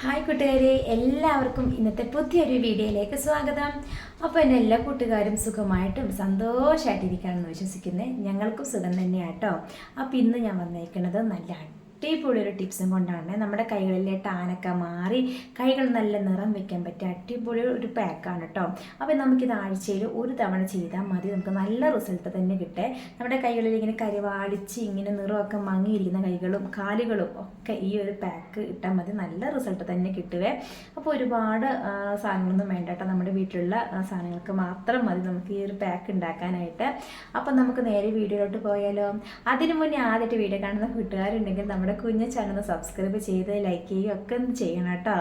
Hi കൂട്ടുകാരെ. എല്ലാവർക്കും ഇന്നത്തെ പുതിയൊരു വീഡിയോയിലേക്ക് സ്വാഗതം. അപ്പോൾ എന്റെ എല്ലാ കൂട്ടുകാരും സുഖമായിട്ടും സന്തോഷമായിട്ടിരിക്കുകയാണെന്ന് വിശ്വസിക്കുന്നത് ഞങ്ങൾക്കും സുഖം തന്നെയാട്ടോ. അപ്പോൾ ഇന്ന് ഞാൻ വന്നേക്കുന്നത് നല്ല അടിപൊളി ഒരു ടിപ്സും കൊണ്ടാണ് നമ്മുടെ കൈകളിലെ ടാനൊക്കെ മാറി കൈകൾ നല്ല നിറം വെക്കാൻ പറ്റിയ അടിപൊളി ഒരു പാക്കാണ് കേട്ടോ. അപ്പോൾ നമുക്കിത് ആഴ്ചയിൽ ഒരു തവണ ചെയ്താൽ മതി. നമുക്ക് നല്ല റിസൾട്ട് തന്നെ കിട്ടേ. നമ്മുടെ കൈകളിൽ ഇങ്ങനെ കരിവാടിച്ച് ഇങ്ങനെ നിറമൊക്കെ മങ്ങിയിരിക്കുന്ന കൈകളും കാലുകളും ഒക്കെ ഈ ഒരു പാക്ക് ഇട്ടാൽ മതി. നല്ല റിസൾട്ട് തന്നെ കിട്ടുവേ. അപ്പോൾ ഒരുപാട് സാധനങ്ങളൊന്നും വേണ്ട കേട്ടോ. നമ്മുടെ വീട്ടിലുള്ള സാധനങ്ങൾക്ക് മാത്രം മതി നമുക്ക് ഈ ഒരു പാക്ക് ഉണ്ടാക്കാനായിട്ട്. അപ്പം നമുക്ക് നേരെ വീഡിയോയിലോട്ട് പോയാലോ. അതിനു മുന്നേ ആദ്യമായിട്ട് വീഡിയോ കാണുന്ന കൂട്ടുകാരുണ്ടെങ്കിൽ നമ്മുടെ കുഞ്ഞ ചാനൽ സബ്സ്ക്രൈബ് ചെയ്ത് ലൈക്ക് ചെയ്യുകയും ഒക്കെ ഒന്ന് ചെയ്യണം കേട്ടോ.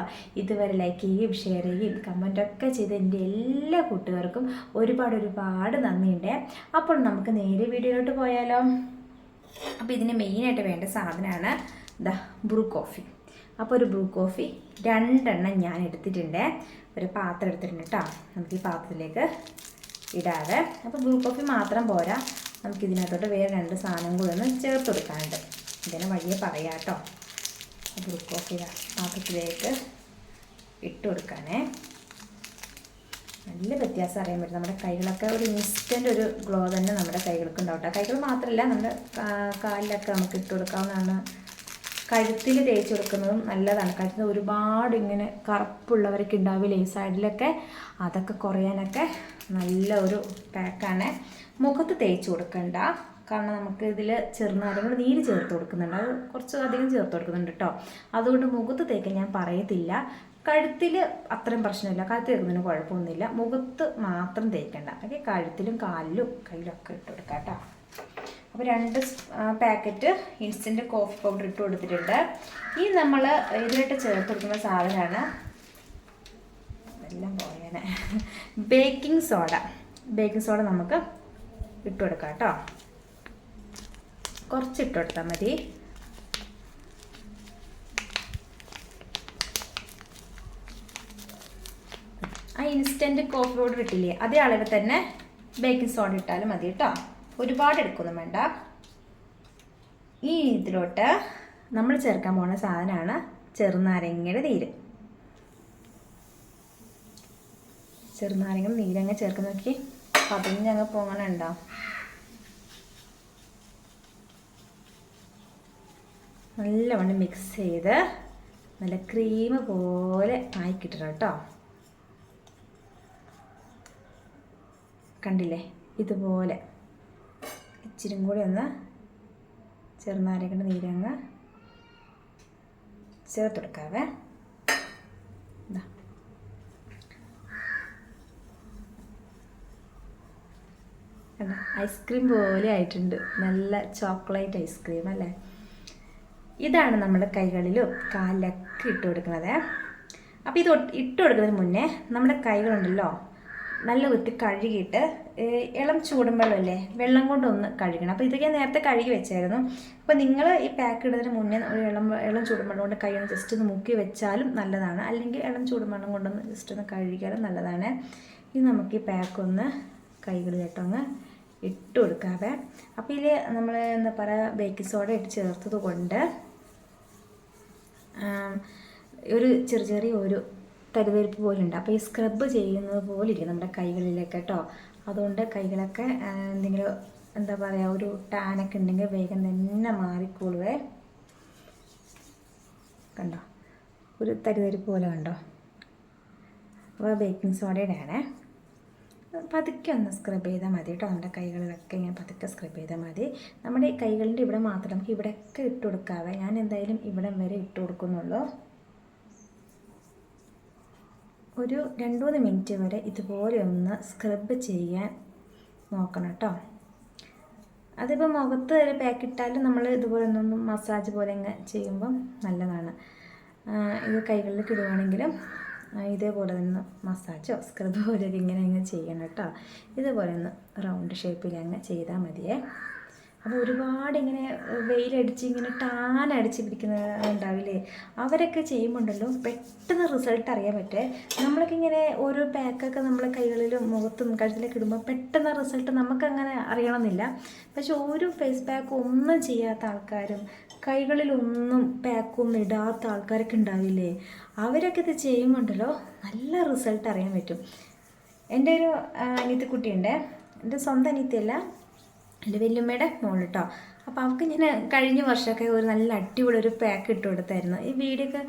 ഇതുവരെ ലൈക്ക് ചെയ്യുകയും ഷെയർ ചെയ്യുകയും കമന്റ് ഒക്കെ ചെയ്ത് എന്റെ എല്ലാ കൂട്ടുകാർക്കും ഒരുപാട് ഒരുപാട് നന്ദിയുണ്ട്. അപ്പോൾ നമുക്ക് നേരെ വീഡിയോയിലോട്ട് പോയാലോ. അപ്പോൾ ഇതിന് മെയിനായിട്ട് വേണ്ട സാധനമാണ് ദ ബ്രൂ കോഫി അപ്പോൾ ഒരു ബ്രൂ കോഫി രണ്ടെണ്ണം ഞാൻ എടുത്തിട്ടുണ്ട്. ഒരു പാത്രം എടുത്തിട്ടുണ്ട് കേട്ടോ. നമുക്ക് ഈ പാത്രത്തിലേക്ക് ഇടാതെ അപ്പോൾ ബ്രൂ കോഫി മാത്രം പോരാ. നമുക്കിതിനകത്തോട്ട് വേറെ രണ്ട് സാധനം കൂടി ഒന്ന് ചേർത്ത് കൊടുക്കാനുണ്ട്. ഇതിനെ വഴിയെ പറയാം കേട്ടോ ബ്രൂ പാത്രത്തിലേക്ക് ഇട്ട് കൊടുക്കാനേ. നല്ല വ്യത്യാസം അറിയാൻ പറ്റും. നമ്മുടെ കൈകളൊക്കെ ഒരു ഇൻസ്റ്റന്റ് ഒരു ഗ്ലോ തന്നെ നമ്മുടെ കൈകൾക്ക് ഉണ്ടാവും കൈകൾ മാത്രമല്ല നമ്മുടെ കാലിലൊക്കെ നമുക്ക് ഇട്ട് കൊടുക്കാവുന്നതാണ്. കഴുത്തിൽ തേച്ച് കൊടുക്കുന്നതും നല്ലതാണ്. കഴുത്തിൽ ഒരുപാട് ഇങ്ങനെ കറുപ്പുള്ളവരൊക്കെ ഉണ്ടാവില്ലേ ഈ സൈഡിലൊക്കെ? അതൊക്കെ കുറയാനൊക്കെ നല്ല ഒരു പാക്കാണ് മുഖത്ത് തേച്ച് കൊടുക്കണ്ട. കാരണം നമുക്ക് ഇതിൽ ചെറുനാരങ്ങൾ നീര് ചേർത്ത് കൊടുക്കുന്നുണ്ട്. അത് കുറച്ച് അധികം ചേർത്ത് കൊടുക്കുന്നുണ്ട് കേട്ടോ അതുകൊണ്ട് മുഖത്ത് തേക്കാൻ ഞാൻ പറയത്തില്ല. കഴുത്തിൽ അത്രയും പ്രശ്നമില്ല. കഴുത്ത് തേക്കുന്നതിന് കുഴപ്പമൊന്നുമില്ല. മുഖത്ത് മാത്രം തേക്കണ്ട. ഓക്കെ കഴുത്തിലും കാലിലും കയ്യിലൊക്കെ ഇട്ട് കൊടുക്കാം കേട്ടോ അപ്പോൾ രണ്ട് പാക്കറ്റ് ഇൻസ്റ്റന്റ് കോഫി പൗഡർ ഇട്ട് കൊടുത്തിട്ടുണ്ട്. ഈ നമ്മൾ ഇതിലിട്ട് ചേർത്ത് കൊടുക്കുന്ന സാധനമാണ് എല്ലാം പോയേനെ. Baking soda. ബേക്കിംഗ് സോഡ നമുക്ക് ഇട്ട് കൊടുക്കാം കേട്ടോ കുറച്ച് ഇട്ട് കൊടുത്താൽ മതി. ആ ഇൻസ്റ്റന്റ് കോഫി പൗഡർ ഇട്ടില്ലേ അതേ അളവിൽ തന്നെ ബേക്കിംഗ് സോഡ ഇട്ടാലും മതി കേട്ടോ ഒരുപാട് എടുക്കൊന്നും വേണ്ട. ഈ ഇതിലോട്ട് നമ്മൾ ചേർക്കാൻ പോകുന്ന സാധനമാണ് ചെറുനാരങ്ങയുടെ നീര്. ചെറുനാരങ്ങ നീരങ്ങ് ചേർക്കുന്ന നോക്കി പതിഞ്ഞങ്ങ് പോകണുണ്ടോ? നല്ലവണ്ണം മിക്സ് ചെയ്ത് നല്ല ക്രീം പോലെ ആയി കിട്ടണം കേട്ടോ. കണ്ടില്ലേ? ഇതുപോലെ. ഇച്ചിരി കൂടി ഒന്ന് ചെറുനാരങ്ങയുടെ നീരങ്ങ് ചേർത്ത് കൊടുക്കാവേ? ഐസ്ക്രീം പോലെ ആയിട്ടുണ്ട്. നല്ല ചോക്ലേറ്റ് ഐസ്ക്രീം അല്ലേ? ഇതാണ് നമ്മൾ കൈകളിലും കാലിലൊക്കെ ഇട്ട് കൊടുക്കുന്നത്. അപ്പോൾ ഇത് ഇട്ട് കൊടുക്കുന്നതിന് മുന്നേ നമ്മുടെ കൈകളുണ്ടല്ലോ നല്ല വൃത്തി കഴുകിയിട്ട് ഇളം ചൂടും വെള്ളമല്ലേ വെള്ളം കൊണ്ടൊന്ന് കഴുകണം. അപ്പോൾ ഇതൊക്കെ നേരത്തെ കഴുകി വെച്ചായിരുന്നു. അപ്പോൾ നിങ്ങൾ ഈ പാക്ക് ഇടുന്നതിന് മുന്നേ ഒരു ഇളം ഇളം ചൂടും വെള്ളം കൊണ്ട് കൈ ഒന്ന് ജസ്റ്റ് ഒന്ന് മുക്കി വെച്ചാലും നല്ലതാണ്. അല്ലെങ്കിൽ ഇളം ചൂടും വെള്ളം കൊണ്ടൊന്ന് ജസ്റ്റ് ഒന്ന് കഴുകിയാലും നല്ലതാണ്. ഇനി നമുക്ക് ഈ പാക്ക് ഒന്ന് കൈകളിലിട്ട് അങ്ങ് ഇട്ട് കൊടുക്കാവേ. അപ്പോൾ ഇതിൽ നമ്മൾ എന്താ പറയുക ബേക്കിംഗ് സോഡ ഇട്ട് ചേർത്തത് കൊണ്ട് ഒരു ചെറിയ ചെറിയ ഒരു തരുതരിപ്പ് പോലെ ഉണ്ട് അപ്പോൾ ഈ സ്ക്രബ് ചെയ്യുന്നത് പോലെ ഇരിക്കും നമ്മുടെ കൈകളിലൊക്കെ കേട്ടോ അതുകൊണ്ട് കൈകളൊക്കെ എന്തെങ്കിലും എന്താ പറയുക ഒരു ടാനൊക്കെ ഉണ്ടെങ്കിൽ വേഗം തന്നെ മാറിക്കോളുവേ. കണ്ടോ? ഒരു തരിതരിപ്പ് പോലെ കണ്ടോ? അപ്പോൾ ബേക്കിംഗ് സോഡയുടെ ആണേ. പതുക്കെ ഒന്ന് സ്ക്രബ് ചെയ്താൽ മതി കേട്ടോ. നമ്മുടെ കൈകളിലൊക്കെ ഇങ്ങനെ പതുക്കെ സ്ക്രബ് ചെയ്താൽ മതി. നമ്മുടെ ഈ കൈകളിന്റെ ഇവിടെ മാത്രം നമുക്ക് ഇവിടെയൊക്കെ ഇട്ട് കൊടുക്കാവേ. ഞാൻ എന്തായാലും ഇവിടെ വരെ ഇട്ട് കൊടുക്കുന്നുള്ളൂ. ഒരു രണ്ട് മൂന്ന് മിനിറ്റ് വരെ ഇതുപോലെ ഒന്ന് സ്ക്രബ് ചെയ്യാൻ നോക്കണം കേട്ടോ. അതിപ്പോൾ മുഖത്ത് ഒരു പാക്ക് ഇട്ടാലും നമ്മൾ ഇതുപോലെ ഒന്നൊന്ന് മസാജ് പോലെ ഇങ്ങനെ ചെയ്യുമ്പം നല്ലതാണ്. ഇത് കൈകളിലേക്ക് ഇടുവാണെങ്കിലും ആ, ഇതേപോലെ ഒന്ന് മസാജോ സ്ക്രബ് പോലെ ഇങ്ങനെ അങ്ങ് ചെയ്യണം കേട്ടോ. ഇതുപോലെ ഒന്ന് റൗണ്ട് ഷേപ്പിൽ അങ്ങ് ചെയ്താൽ മതിയേ. അപ്പോൾ ഒരുപാട് ഇങ്ങനെ വെയിലടിച്ച് ഇങ്ങനെ ടാൻ അടിച്ച് പിടിക്കുന്ന ഉണ്ടാവില്ലേ? അവരൊക്കെ ചെയ്യുമ്പോണ്ടല്ലോ പെട്ടെന്ന് റിസൾട്ട് അറിയാൻ പറ്റേ. നമ്മളൊക്കെ ഇങ്ങനെ ഓരോ പാക്കൊക്കെ നമ്മളെ കൈകളിലും മുഖത്തും കഴുത്തിലൊക്കെ ഇടുമ്പോൾ പെട്ടെന്ന് റിസൾട്ട് നമുക്കങ്ങനെ അറിയണമെന്നില്ല. പക്ഷെ ഒരു ഫേസ് പാക്ക് ഒന്നും ചെയ്യാത്ത ആൾക്കാരും കൈകളിലൊന്നും പാക്കൊന്നും ഇടാത്ത ആൾക്കാരൊക്കെ ഉണ്ടാവില്ലേ? അവരൊക്കെ ഇത് ചെയ്യുമ്പോണ്ടല്ലോ നല്ല റിസൾട്ട് അറിയാൻ പറ്റും. എന്റെ ഒരു അനിയത്തിക്കുട്ടിയുണ്ട്. എന്റെ സ്വന്തം അനിയത്തിയല്ല എന്റെ വല്യമ്മയുടെ മോൾ കേട്ടോ അപ്പോൾ അവൾക്ക് ഞാൻ കഴിഞ്ഞ വർഷമൊക്കെ ഒരു നല്ല അടിപൊളി ഒരു പാക്ക് ഇട്ട് കൊടുത്തായിരുന്നു. ഈ വീഡിയോ ഒക്കെ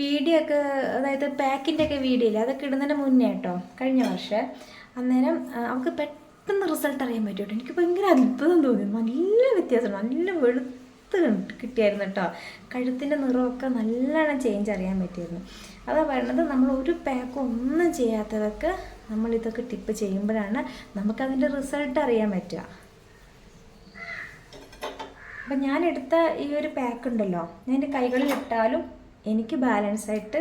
വീഡിയോ ഒക്കെ അതായത് പാക്കിന്റെ ഒക്കെ വീഡിയോ ഇല്ല അതൊക്കെ ഇടുന്നതിന് മുന്നേ കേട്ടോ കഴിഞ്ഞ വർഷം. അന്നേരം അവൾക്ക് പെട്ടെന്ന് റിസൾട്ട് അറിയാൻ പറ്റും കേട്ടോ എനിക്ക് ഭയങ്കര അത്ഭുതം തോന്നി. നല്ല വ്യത്യാസം നല്ല വെളുത്ത് കണ്ട് കിട്ടിയായിരുന്നു കേട്ടോ. കഴുത്തിന്റെ നിറമൊക്കെ നല്ലോണം ചേഞ്ച് അറിയാൻ പറ്റിയിരുന്നു. അതാ പറയണത് നമ്മൾ ഒരു പാക്ക് ഒന്നും ചെയ്യാത്തവർക്ക് നമ്മൾ ഇതൊക്കെ ടിപ്പ് ചെയ്യുമ്പോഴാണ് നമുക്കതിന്റെ റിസൾട്ട് അറിയാൻ പറ്റുക. അപ്പം ഞാൻ എടുത്ത ഈ ഒരു പാക്ക് ഉണ്ടല്ലോ ഞാൻ എന്റെ കൈകളിൽ ഇട്ടാലും എനിക്ക് ബാലൻസ് ആയിട്ട്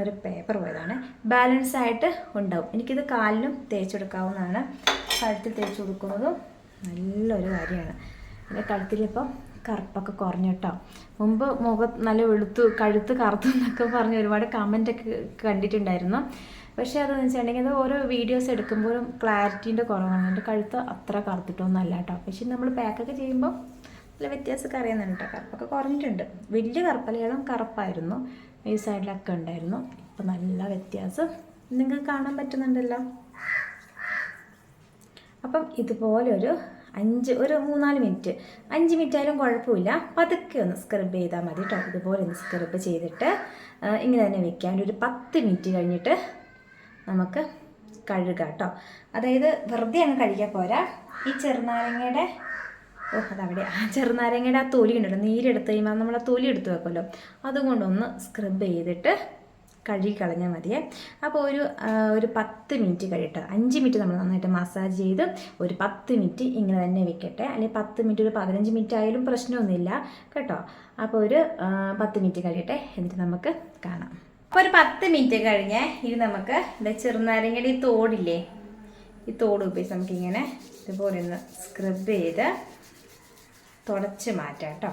ഒരു പേപ്പർ പോയതാണ്. ബാലൻസ് ആയിട്ട് ഉണ്ടാവും. എനിക്കിത് കാലിലും തേച്ചെടുക്കാവുന്നതാണ് കഴുത്തിൽ തേച്ച് കൊടുക്കുന്നതും നല്ലൊരു കാര്യമാണ്. എന്റെ കഴുത്തിലിപ്പം കറുപ്പൊക്കെ കുറഞ്ഞു കേട്ടോ. മുമ്പ് മുഖം നല്ല വെളുത്തു കഴുത്ത് കറുത്തു എന്നൊക്കെ പറഞ്ഞ് ഒരുപാട് കമന്റൊക്കെ കണ്ടിട്ടുണ്ടായിരുന്നു. പക്ഷേ അതെന്ന് വെച്ചിട്ടുണ്ടെങ്കിൽ അത് ഓരോ വീഡിയോസ് എടുക്കുമ്പോഴും ക്ലാരിറ്റീന്റെ കുറവാണ്. എന്റെ കഴുത്ത് അത്ര കറുത്തിട്ടൊന്നും അല്ല കേട്ടോ. പക്ഷേ നമ്മൾ പാക്കൊക്കെ ചെയ്യുമ്പോൾ നല്ല വ്യത്യാസമൊക്കെ അറിയുന്നുണ്ട് കേട്ടോ. കറുപ്പൊക്കെ കുറഞ്ഞിട്ടുണ്ട്. വലിയ കറുപ്പലകളും കറുപ്പായിരുന്നു. ഈ സൈഡിലൊക്കെ ഉണ്ടായിരുന്നു. ഇപ്പം നല്ല വ്യത്യാസം നിങ്ങൾക്ക് കാണാൻ പറ്റുന്നുണ്ടല്ലോ. അപ്പം ഇതുപോലെ ഒരു അഞ്ച് ഒരു മൂന്നാൽ മിനിറ്റ്. അഞ്ച് മിനിറ്റ് ആയാലും കുഴപ്പമില്ല. പതുക്കെ ഒന്ന് സ്ക്രബ് ചെയ്താൽ മതി കേട്ടോ ഇതുപോലെ ഒന്ന് സ്ക്രബ് ചെയ്തിട്ട് ഇങ്ങനെ തന്നെ വെക്കാൻ ഒരു പത്ത് മിനിറ്റ് കഴിഞ്ഞിട്ട് നമുക്ക് കഴുകാം കേട്ടോ അതായത് വെറുതെ അങ്ങ് കഴുകിയാൽ പോരാ. ഈ ചെറുനാരങ്ങയുടെ ഓ അതവിടെ. ആ ചെറുനാരങ്ങയുടെ ആ തൊലി ഉണ്ടല്ലോ നീരെടുത്ത് കഴിയുമ്പോൾ നമ്മൾ ആ തൊലി എടുത്ത് വെക്കുമല്ലോ. അതുകൊണ്ടൊന്ന് സ്ക്രബ് ചെയ്തിട്ട് കഴുകി കളഞ്ഞാൽ മതിയേ. അപ്പോൾ ഒരു ഒരു പത്ത് മിനിറ്റ് കഴിയട്ടെ അഞ്ച് മിനിറ്റ് നമ്മൾ നന്നായിട്ട് മസാജ് ചെയ്ത് ഒരു പത്ത് മിനിറ്റ് ഇങ്ങനെ തന്നെ വെക്കട്ടെ. അല്ലെങ്കിൽ പത്ത് മിനിറ്റ് ഒരു പതിനഞ്ച് മിനിറ്റ് ആയാലും പ്രശ്നമൊന്നുമില്ല. കേട്ടോ? അപ്പോൾ ഒരു പത്ത് മിനിറ്റ് കഴിയട്ടെ എന്നിട്ട് നമുക്ക് കാണാം. അപ്പോൾ ഒരു പത്ത് മിനിറ്റ് കഴിഞ്ഞ് ഇനി നമുക്ക് ഇത് ചെറുനാരങ്ങയുടെ ഈ തോടില്ലേ? ഈ തോട് ഉപയോഗിച്ച് നമുക്കിങ്ങനെ ഇതുപോലെ ഒന്ന് സ്ക്രബ് ചെയ്ത് തുടച്ച് മാറ്റാം കേട്ടോ.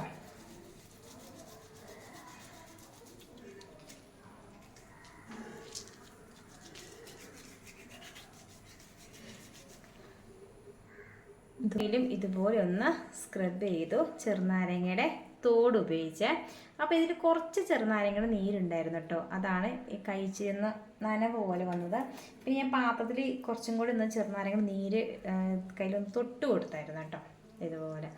ഇതിലും ഇതുപോലെ ഒന്ന് സ്ക്രബ് ചെയ്തു ചെറുനാരങ്ങയുടെ തോട് ഉപയോഗിച്ച്. അപ്പോൾ ഇതിൽ കുറച്ച് ചെറുനാരങ്ങയുടെ നീരുണ്ടായിരുന്നു കേട്ടോ. അതാണ് ഈ കഴിച്ചിരുന്ന നനവ് പോലെ വന്നത്. പിന്നെ ഞാൻ പാത്രത്തിൽ കുറച്ചും കൂടി ഒന്ന് ചെറുനാരങ്ങയുടെ നീര് കയ്യിലൊന്ന് തൊട്ട് കൊടുത്തായിരുന്നു കേട്ടോ ഇതുപോലെ.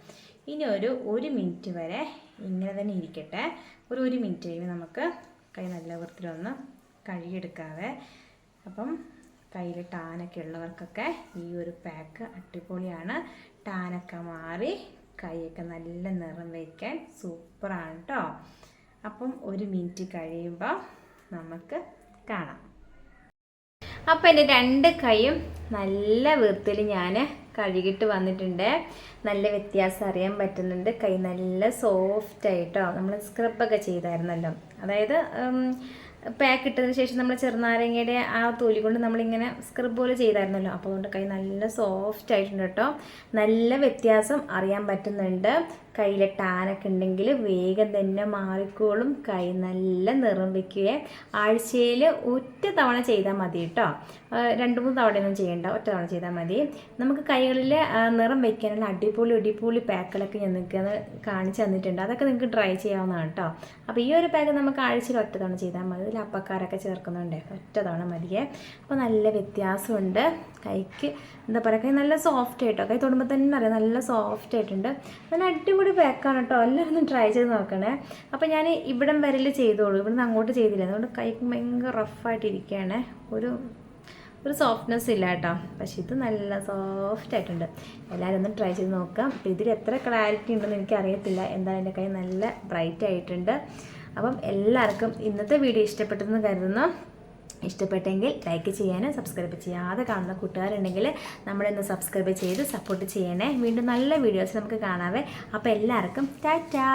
ഇനി ഒരു ഒരു മിനിറ്റ് വരെ ഇങ്ങനെ തന്നെ ഇരിക്കട്ടെ. ഒരു ഒരു മിനിറ്റ് കഴിയുമ്പോൾ നമുക്ക് കൈ നല്ല വൃത്തിയിലൊന്ന് കഴുകിയെടുക്കാവേ. അപ്പം കയ്യിൽ ടാനൊക്കെ ഉള്ളവർക്കൊക്കെ ഈ ഒരു പാക്ക് അടിപൊളിയാണ്. ടാനൊക്കെ മാറി കൈയൊക്കെ നല്ല നിറം വയ്ക്കാൻ സൂപ്പറാണ് കേട്ടോ അപ്പം ഒരു മിനിറ്റ് കഴിയുമ്പോൾ നമുക്ക് കാണാം. അപ്പം എന്റെ രണ്ട് കൈയും നല്ല വൃത്തിയിൽ ഞാൻ കഴുകിയിട്ട് വന്നിട്ടുണ്ട്. നല്ല വ്യത്യാസം അറിയാൻ പറ്റുന്നുണ്ട്. കൈ നല്ല സോഫ്റ്റ് ആയിട്ടോ. നമ്മൾ സ്ക്രബൊക്കെ ചെയ്തായിരുന്നല്ലോ. അതായത് പാക്ക് ഇട്ടതിന് ശേഷം നമ്മൾ ചെറുനാരങ്ങയുടെ ആ തൊലി കൊണ്ട് നമ്മളിങ്ങനെ സ്ക്രബ് പോലെ ചെയ്തായിരുന്നല്ലോ. അപ്പോൾ അതുകൊണ്ട് കൈ നല്ല സോഫ്റ്റ് ആയിട്ടുണ്ട് കേട്ടോ. നല്ല വ്യത്യാസം അറിയാൻ പറ്റുന്നുണ്ട്. കയ്യിലെ ടാനൊക്കെ ഉണ്ടെങ്കിൽ വേഗം തന്നെ മാറിക്കോളും. കൈ നല്ല നിറം വയ്ക്കുകയും ആഴ്ചയിൽ ഒറ്റ തവണ ചെയ്താൽ മതി കേട്ടോ. രണ്ട് മൂന്ന് തവണയൊന്നും ചെയ്യേണ്ട. ഒറ്റ തവണ ചെയ്താൽ മതി. നമുക്ക് കൈകളിൽ നിറം വയ്ക്കാനുള്ള അടിപൊളി അടിപൊളി പാക്കുകളൊക്കെ ഞാൻ നിങ്ങൾക്ക് കാണിച്ചു തന്നിട്ടുണ്ട്. അതൊക്കെ നിങ്ങൾക്ക് ട്രൈ ചെയ്യാവുന്നതാണ് കേട്ടോ. അപ്പോൾ ഈ ഒരു പാക്ക് നമുക്ക് ആഴ്ചയിൽ ഒറ്റ തവണ ചെയ്താൽ മതി. ഇതിൽ അപ്പക്കാരൊക്കെ ചേർക്കുന്നുണ്ട്. ഒറ്റ തവണ മതിയേ. അപ്പോൾ നല്ല വ്യത്യാസമുണ്ട്. കൈക്ക് എന്താ പറയുക കൈ നല്ല സോഫ്റ്റ് ആയിട്ടോ? കൈ തൊടുമ്പോൾ തന്നെ അറിയാം നല്ല സോഫ്റ്റ് ആയിട്ടുണ്ട്. നല്ല അടിപൊളി പാക്കാണ് കേട്ടോ എല്ലാവരും ട്രൈ ചെയ്ത് നോക്കണേ. അപ്പോൾ ഞാൻ ഇവിടം വരൽ ചെയ്തോളൂ. ഇവിടുന്ന് അങ്ങോട്ട് ചെയ്തില്ല. അതുകൊണ്ട് കൈക്ക് ഭയങ്കര റഫായിട്ടിരിക്കുകയാണ് ഒരു ഒരു സോഫ്റ്റ്നെസ് ഇല്ല കേട്ടോ പക്ഷെ ഇത് നല്ല സോഫ്റ്റ് ആയിട്ടുണ്ട്. എല്ലാവരും ഒന്ന് ട്രൈ ചെയ്ത് നോക്കാം. അപ്പോൾ ഇതിൽ എത്ര ക്ലാരിറ്റി ഉണ്ടെന്ന് എനിക്ക് അറിയത്തില്ല. എന്തായാലും എന്റെ കൈ നല്ല ബ്രൈറ്റ് ആയിട്ടുണ്ട്. അപ്പം എല്ലാവർക്കും ഇന്നത്തെ വീഡിയോ ഇഷ്ടപ്പെട്ടെന്ന് കരുതുന്നു. ഇഷ്ടപ്പെട്ടെങ്കിൽ ലൈക്ക് ചെയ്യാനും സബ്സ്ക്രൈബ് ചെയ്യാതെ കാണുന്ന കൂട്ടുകാരുണ്ടെങ്കിൽ നമ്മളൊന്ന് സബ്സ്ക്രൈബ് ചെയ്ത് സപ്പോർട്ട് ചെയ്യണേ. വീണ്ടും നല്ല വീഡിയോസ് നമുക്ക് കാണാവേ. അപ്പോൾ എല്ലാവർക്കും ടാറ്റാ.